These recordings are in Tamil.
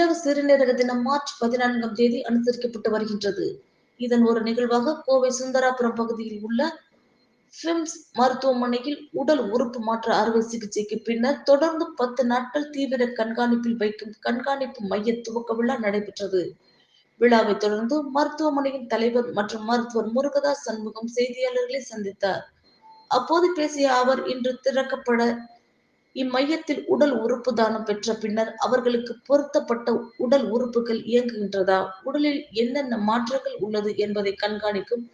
உலக சிறுநீரக தினம் மார்ச் பதினான்காம் தேதி அனுசரிக்கப்பட்டு வருகின்றது. இதன் ஒரு நிகழ்வாக கோவை சுந்தராபுரம் பகுதியில் உள்ள பிம்ஸ் மருத்துவமனையில் உடல் உறுப்பு மாற்ற அறுவை சிகிச்சைக்கு பின்னர் தொடர்ந்து பத்து நாட்கள் தீவிர கண்காணிப்பில் வைக்கும் கண்காணிப்பு மைய துவக்க விழா நடைபெற்றது. விழாவை தொடர்ந்து மருத்துவமனையின் தலைவர் மற்றும் மருத்துவர் முருகதாஸ் சண்முகம் செய்தியாளர்களை சந்தித்தார். அப்போது பேசிய அவர் இன்று திறக்கப்பட இம்மையத்தில் உடல் உறுப்பு தானம் பெற்ற பின்னர் அவர்களுக்கு பொருத்தப்பட்ட உடல் உறுப்புகள் இயங்குகின்றதா? உடலில் என்னென்ன மாற்றங்கள் உள்ளது என்பதை கண்காணிக்கும்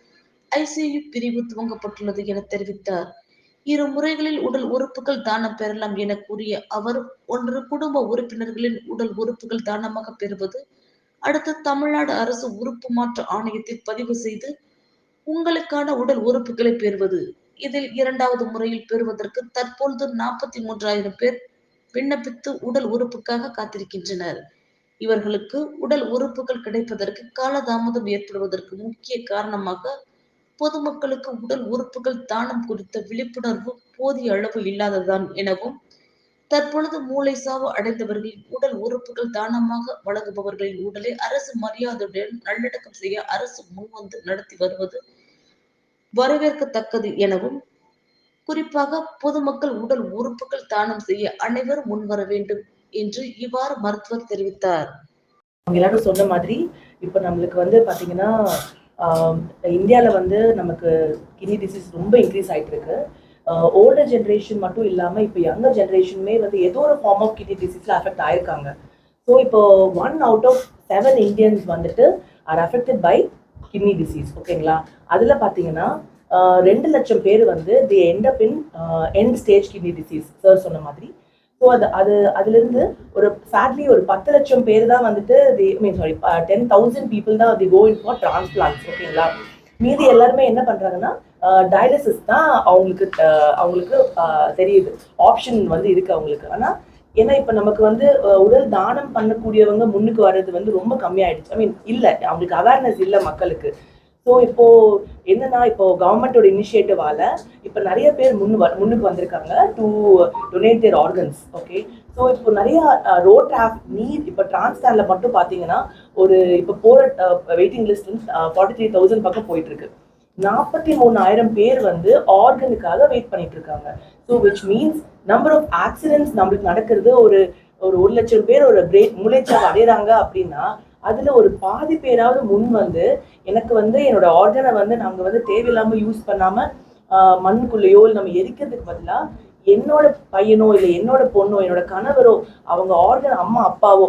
ஐசியு பிரிவு துவங்கப்பட்டுள்ளது என தெரிவித்தார். இரு முறைகளில் உடல் உறுப்புகள் தானம் பெறலாம் என கூறிய அவர் ஒன்று குடும்ப உறுப்பினர்களின் உடல் உறுப்புகள் தானமாக பெறுவது அடுத்து தமிழ்நாடு அரசு உறுப்பு மாற்ற ஆணையத்தில் பதிவு செய்து உங்களுக்கான உடல் உறுப்புகளை பெறுவது. இதில் இரண்டாவது முறையில் பெறுவதற்கு தற்பொழுது நாற்பத்தி மூன்றாயிரம் பேர் விண்ணப்பித்து உடல் உறுப்புக்காக காத்திருக்கின்றனர். இவர்களுக்கு உடல் உறுப்புகள் கிடைப்பதற்கு காலதாமதம் ஏற்படுவதற்கு முக்கிய காரணமாக பொதுமக்களுக்கு உடல் உறுப்புகள் தானம் குறித்த விழிப்புணர்வு போதிய அளவு இல்லாததான் எனவும் தற்பொழுது மூளை சாவு அடைந்தவர்களின் உடல் உறுப்புகள் தானமாக வழங்குபவர்களின் உடலை அரசு மரியாதையுடன் நல்லடக்கம் செய்ய அரசு முன்வந்து நடத்தி வருவது வரவேற்கத்தக்கது எனவும் குறிப்பாக பொதுமக்கள் உடல் உறுப்புகள் தானம் செய்ய அனைவரும் முன்வர வேண்டும் என்று இவ்வாறு மருத்துவர் தெரிவித்தார். அவங்க எல்லாரும் சொன்ன மாதிரி இப்போ நம்மளுக்கு வந்து பார்த்தீங்கன்னா இந்தியாவில் வந்து நமக்கு கிட்னி டிசீஸ் ரொம்ப இன்க்ரீஸ் ஆகிட்டு இருக்கு ஓல்டர் ஜென்ரேஷன் மட்டும் இல்லாமல் இப்போ யங்கர் ஜென்ரேஷனுமே வந்து ஏதோ ஒரு ஃபார்ம் ஆஃப் கிட்னி டிசீஸில் அஃபெக்ட் ஆயிருக்காங்க. ஸோ இப்போ one out of seven Indians வந்துட்டு are affected by kidney disease ஓகேங்களா அதில் பார்த்தீங்கன்னா ரெண்டு லட்சம் பேர் வந்து the end up in end stage kidney disease sir சொன்ன மாதிரி. ஸோ அது அது அதுலேருந்து ஒரு சேட்லி ஒரு பத்து லட்சம் பேர் தான் வந்துட்டு the mean sorry ten thousand people தான் the go in for transplants ஓகேங்களா மீதி எல்லாருமே என்ன பண்ணுறாங்கன்னா டயாலிசிஸ் தான் அவங்களுக்கு அவங்களுக்கு தெரியுது ஆப்ஷன் வந்து இருக்குது அவங்களுக்கு. ஆனால் ஏன்னா இப்போ நமக்கு வந்து உடல் தானம் பண்ணக்கூடியவங்க முன்னுக்கு வர்றது வந்து ரொம்ப கம்மியாயிடுச்சு. ஐ மீன் இல்லை அவங்களுக்கு அவேர்னஸ் இல்லை மக்களுக்கு. ஸோ இப்போ என்னன்னா இப்போ கவர்மெண்டோட இனிஷியேட்டிவால இப்போ நிறைய பேர் முன் வ முன்னுக்கு வந்திருக்காங்க to donate their organs okay so இப்போ நிறைய ரோட் ஆஃப் நீட் இப்போ டிரான்ஸ்டான்ல மட்டும் பார்த்தீங்கன்னா ஒரு இப்போ போகிற வெயிட்டிங் லிஸ்ட் வந்து ஃபார்ட்டி த்ரீ தௌசண்ட் பக்கம் போயிட்டு இருக்கு நாற்பத்தி மூணாயிரம் பேர் வந்து ஆர்கனுக்காக வெயிட் பண்ணிட்டு இருக்காங்க so which means number of accidents நம்மளுக்கு நடக்கிறது ஒரு ஒரு ஒரு லட்சம் பேர் ஒரு பிரேக் முளைச்சல் அடையிறாங்க அப்படின்னா அதுல ஒரு பாதி பேராவது முன் வந்து எனக்கு வந்து என்னோட ஆர்கனை வந்து நாங்க வந்து தேவையில்லாம யூஸ் பண்ணாம மண்ணுக்குள்ளேயோ இல்லை நம்ம எரிக்கிறதுக்கு பதிலாக என்னோட பையனோ இல்லை என்னோட பொண்ணோ என்னோட கணவரோ அவங்க ஆர்கன் அம்மா அப்பாவோ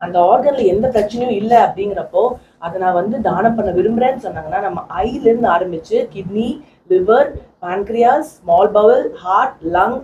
அந்த ஆர்கன்ல எந்த பிரச்சனையும் இல்லை அப்படிங்கிறப்போ அதை நான் வந்து தானம் பண்ண விரும்புறேன்னு சொன்னாங்கன்னா நம்ம ஐல இருந்து ஆரம்பிச்சு kidney liver pancreas small bowel heart lung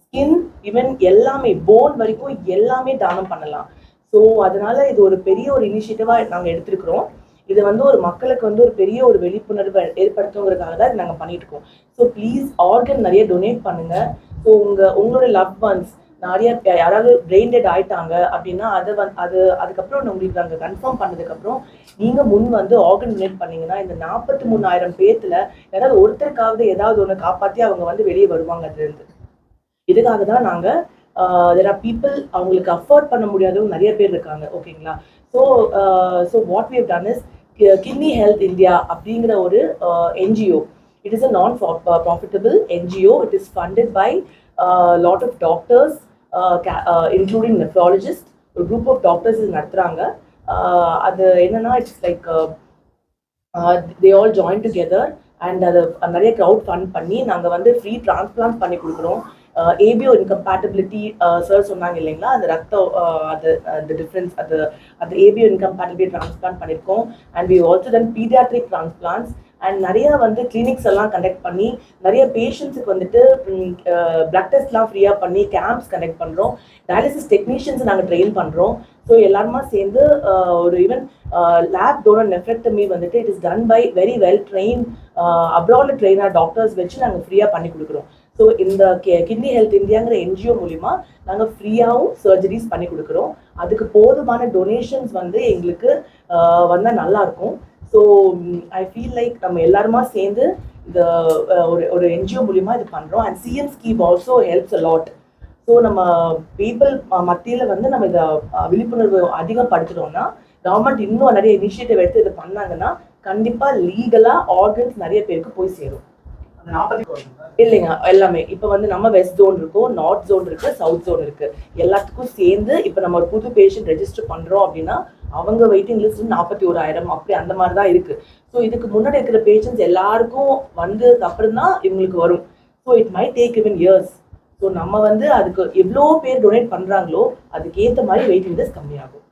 skin even எல்லாமே போன் வரைக்கும் எல்லாமே தானம் பண்ணலாம். ஸோ அதனால இது ஒரு பெரிய ஒரு இனிஷியேட்டிவாக நாங்கள் எடுத்திருக்கிறோம். இது வந்து ஒரு மக்களுக்கு வந்து ஒரு பெரிய ஒரு விழிப்புணர்வு ஏற்படுத்துங்கிறதுக்காக தான் நாங்கள் பண்ணிட்டு இருக்கோம். ஸோ ப்ளீஸ் ஆர்கன் நிறைய டொனேட் பண்ணுங்க. ஸோ உங்க உங்களோட லவ் ஒன்ஸ் நிறைய யாராவது பிரெயின் டெட் ஆயிட்டாங்க அப்படின்னா அதை வந்து அது அதுக்கப்புறம் உங்களுக்கு அங்கே கன்ஃபார்ம் பண்ணதுக்கப்புறம் நீங்கள் முன் வந்து ஆர்கன் டொனேட் பண்ணீங்கன்னா இந்த நாற்பத்தி மூணாயிரம் பேர்த்தில் யாராவது ஒருத்தருக்காவது ஏதாவது ஒன்று காப்பாற்றி அவங்க வந்து வெளியே வருவாங்க அதுலேருந்து. இதுக்காக தான் நாங்கள் தெர் ஆர் பீப்புள் அவங்களுக்கு அஃபோர்ட் பண்ண முடியாதவங்க நிறைய பேர் இருக்காங்க ஓகேங்களா? So so what we done is kidney health India அப்படிங்கிற ஒரு NGO it is a non profitable NGO it is funded by lot of doctors Uh, including nephrologist uh, ஒரு குரூப் ஆஃப் டாக்டர்ஸ் இது நடத்துகிறாங்க uh, அது என்னன்னா it's like they all join together and அதை நிறைய க்ரௌட் ஃபண்ட் பண்ணி நாங்கள் வந்து ஃப்ரீ டிரான்ஸ்பிளான்ட் பண்ணி கொடுக்குறோம். ஏபிஓ இன்கம்பேட்டபிலிட்டி சார் சொன்னாங்க இல்லைங்களா? அந்த ரத்தம் அது அந்த டிஃப்ரென்ஸ் அது அந்த ஏபிஓ இன்கம்பேட்டபிலிட்டி டிரான்ஸ்பிளான்ட் பண்ணியிருக்கோம் and we also then paediatric transplants and நிறைய வந்து கிளினிக்ஸ் எல்லாம் கண்டக்ட் பண்ணி நிறைய பேஷண்ட்ஸுக்கு வந்துட்டு பிளட் டெஸ்ட்லாம் ஃப்ரீயாக பண்ணி கேம்ப்ஸ் கண்டக்ட் பண்ணுறோம் டயாலிசிஸ் டெக்னீஷியன்ஸ் நாங்கள் ட்ரெயின் பண்ணுறோம் ஸோ எல்லாருமா சேர்ந்து ஒரு ஈவன் லேப் டோனர் நெஃப்ரெக்டமி வந்துட்டு it is done by very well train அப்ராட்ல ட்ரெயினாக டாக்டர்ஸ் வச்சு நாங்கள் ஃப்ரீயாக பண்ணி கொடுக்குறோம். ஸோ இந்த கிட்னி ஹெல்த் இந்தியாங்கிற என்ஜிஓ மூலிமா நாங்கள் ஃப்ரீயாகவும் சர்ஜரிஸ் பண்ணி கொடுக்குறோம். அதுக்கு போதுமான டொனேஷன்ஸ் வந்து எங்களுக்கு வந்தால் நல்லாயிருக்கும் ஸோ ஐ ஃபீல் லைக் நம்ம எல்லாருமா சேர்ந்து இந்த ஒரு ஒரு என்ஜிஓ மூலிமா இது பண்ணுறோம் and CM scheme also helps a lot so நம்ம பீப்புள் மத்தியில வந்து நம்ம இதை விழிப்புணர்வு அதிகப்படுத்துறோம்னா கவர்மெண்ட் இன்னும் நிறைய இனிஷியேட்டிவ் எடுத்து இதை பண்ணாங்கன்னா கண்டிப்பா லீகலா ஆர்கன்ஸ் நிறைய பேருக்கு போய் சேரும். இல்லைங்க எல்லாமே. இப்போ வந்து நம்ம வெஸ்ட் ஜோன் இருக்கும் நார்த் ஜோன் இருக்கு சவுத் ஜோன் இருக்கு. எல்லாத்துக்கும் சேர்ந்து இப்போ நம்ம ஒரு புது பேஷண்ட் ரெஜிஸ்டர் பண்றோம் அப்படின்னா அவங்க வெயிட்டிங் லிஸ்ட் நாற்பத்தி ஓராயிரம் அப்படி அந்த மாதிரி தான் இருக்கு. ஸோ இதுக்கு முன்னாடி இருக்கிற பேஷண்ட்ஸ் எல்லாருக்கும் வந்ததுக்கு அப்புறம் தான் இவங்களுக்கு வரும். So it may take even years so நம்ம வந்து அதுக்கு எவ்வளோ பேர் டொனேட் பண்ணுறாங்களோ அதுக்கு ஏற்ற மாதிரி வெயிட்டிங் லிஸ்ட் கம்மியாகும்.